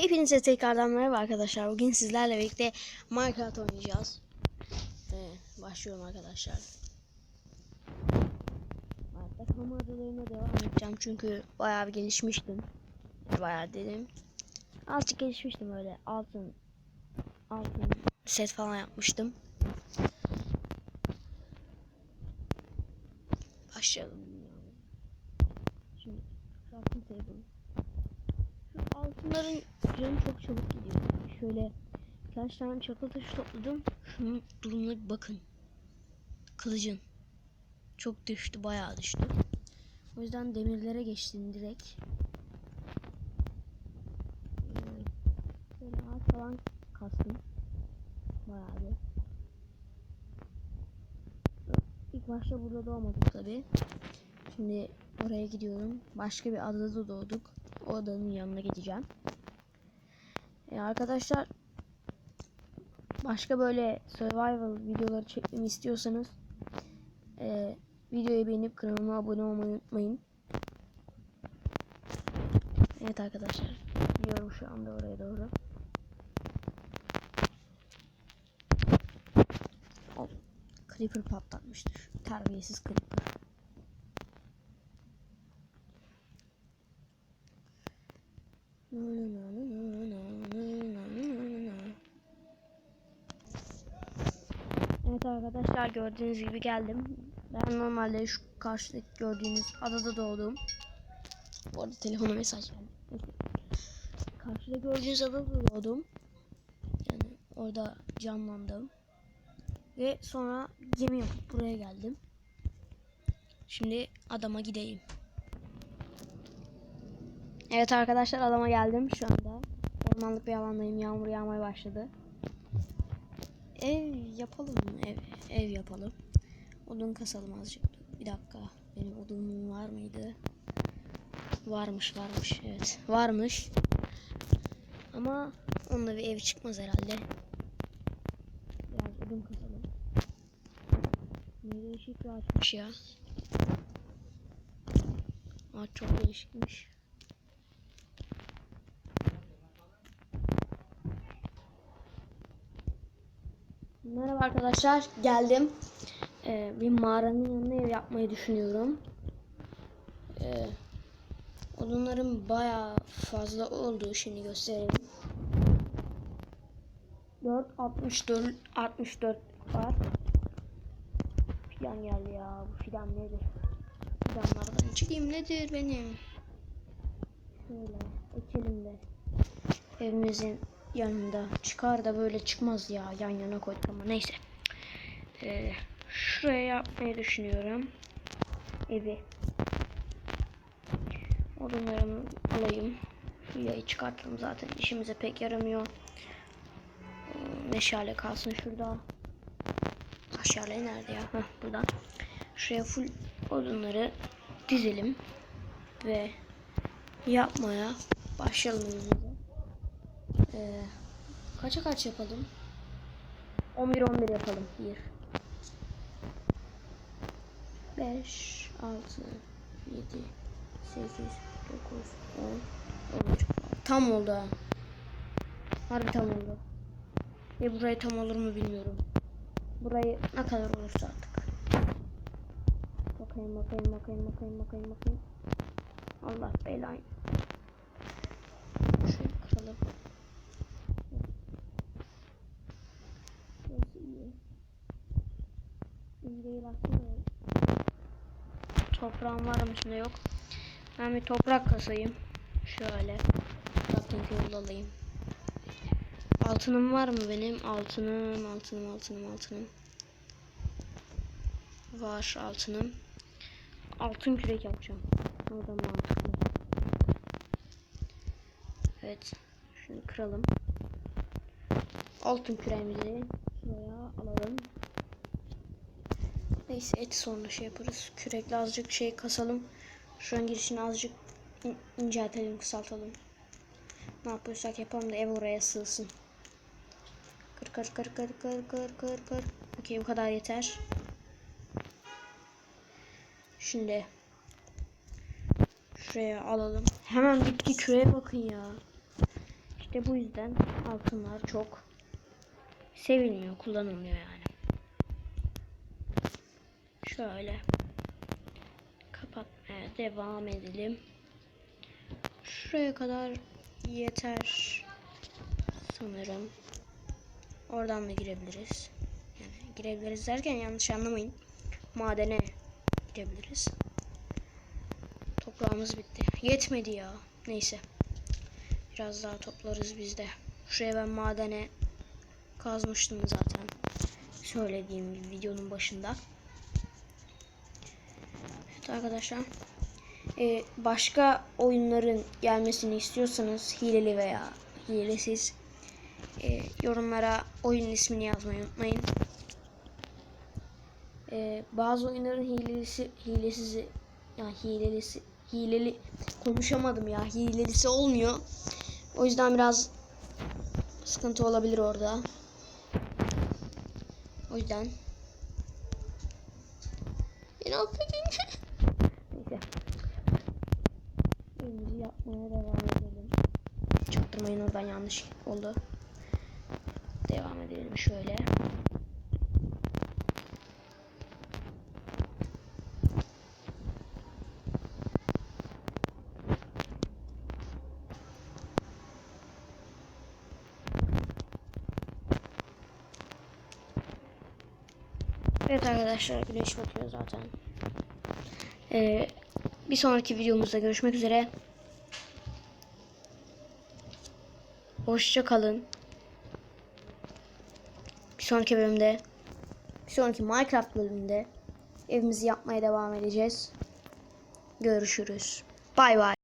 Hepinize tekrardan merhaba arkadaşlar. Bugün sizlerle birlikte Minecraft oynayacağız. Ee, başlıyorum arkadaşlar. Hayatta kalma adalarına devam edeceğim çünkü bayağı bir gelişmiştim. Bayağı dedim. Azıcık gelişmiştim öyle. Altın altın set falan yapmıştım. Başlayalım. Şimdi crafting table. Altınların canı çok çabuk gidiyor. Şöyle birkaç tane çakıl taşı topladım. Şunun durumuna bir bakın. Kılıcın. Çok düştü, bayağı düştü. O yüzden demirlere geçtim direkt. Ee, Şöyle ağaç falan kastım. Bayağı bir. İlk başta burada doğmadık tabi. Şimdi oraya gidiyorum. Başka bir adada doğduk. O adanın yanına gideceğim. E arkadaşlar başka böyle survival videoları çekmemi istiyorsanız e, videoyu beğenip kanalıma abone olmayı unutmayın. Evet arkadaşlar gidiyorum şu anda oraya doğru. Creeper patlatmıştı. Şu terbiyesiz creeper. Arkadaşlar gördüğünüz gibi geldim. Ben normalde şu karşıdaki gördüğünüz adada doğdum. Bu arada telefona mesaj geldi. Karşıda gördüğünüz adada doğdum. Yani orada canlandım. Ve sonra gemi yapıp buraya geldim. Şimdi adama gideyim. Evet arkadaşlar adama geldim şu anda. Ormanlık bir alandayım. Yağmur yağmaya başladı. Ev yapalım? Ev, ev yapalım. Odun kasalım azıcık. Bir dakika. Benim odunum var mıydı? Varmış varmış. Evet. Varmış. Ama onunla bir ev çıkmaz herhalde. Biraz odun kasalım. Ne değişik bir ya. Ağaç çok değişikmiş. Merhaba arkadaşlar, geldim. Ee, bir mağaranın yanına ev yapmayı düşünüyorum. Ee, odunlarım bayağı fazla oldu. Şimdi göstereyim. 4 64 64 var. Fidan geldi ya. Bu fidan nedir? Fidanlardan çıkayım nedir benim? Şöyle ekelim de evimizin yanında çıkar da böyle çıkmaz ya yan yana koyduk ama neyse. Ee, şuraya yapmayı düşünüyorum. Evi. Odunlarımı alayım. Yayı çıkartalım zaten işimize pek yaramıyor. Ee, meşale kalsın şurada. Meşale nerede ya? Heh, buradan. Şuraya full odunları dizelim. Ve yapmaya başlayalım. Ee, kaça kaç yapalım? 11 11 yapalım. 1 5 6 7 8 9 10 13 Tam oldu ha. Harbi tam oldu. Ve burayı tam olur mu bilmiyorum. Burayı ne kadar olursa artık. Bakayım bakayım bakayım bakayım bakayım bakayım. Allah belayı. Şöyle kıralım. Toprağım var mı içinde yok. Ben bir toprak kasayım. Şöyle. Crafting yol alayım. Altınım var mı benim? Altınım, altınım, altınım, altınım. Var altınım. Altın kürek yapacağım. O da mantıklı. Evet. Şunu kıralım. Altın küreğimizi şuraya alalım. Neyse et sonra şey yaparız. Kürekle azıcık şey kasalım. Şu an girişini azıcık in inceltelim, kısaltalım. Ne yapıyorsak yapalım da ev oraya sığsın. Kır kır kır kır kır kır kır kır. Okey bu kadar yeter. Şimdi şuraya alalım. Hemen bitki küreğe bakın ya. İşte bu yüzden altınlar çok sevilmiyor, kullanılmıyor yani. Şöyle kapatmaya devam edelim. Şuraya kadar yeter sanırım. Oradan da girebiliriz. Yani girebiliriz derken yanlış anlamayın. Madene girebiliriz. Toprağımız bitti. Yetmedi ya. Neyse. Biraz daha toplarız biz de. Şuraya ben madene kazmıştım zaten. Söylediğim gibi videonun başında. Arkadaşlar. Ee, başka oyunların gelmesini istiyorsanız hileli veya hilesiz e, yorumlara oyunun ismini yazmayı unutmayın. Ee, bazı oyunların hilelisi hilesizi yani hilelisi hileli konuşamadım ya hilelisi olmuyor. O yüzden biraz sıkıntı olabilir orada. O yüzden ne yapayım? Neyse. Elimizi yapmaya devam edelim. Çaktırmayın oradan yanlış oldu. Devam edelim şöyle. Evet arkadaşlar güneş batıyor zaten. Ee, bir sonraki videomuzda görüşmek üzere. Hoşça kalın. Bir sonraki bölümde, bir sonraki Minecraft bölümünde evimizi yapmaya devam edeceğiz. Görüşürüz. Bay bay.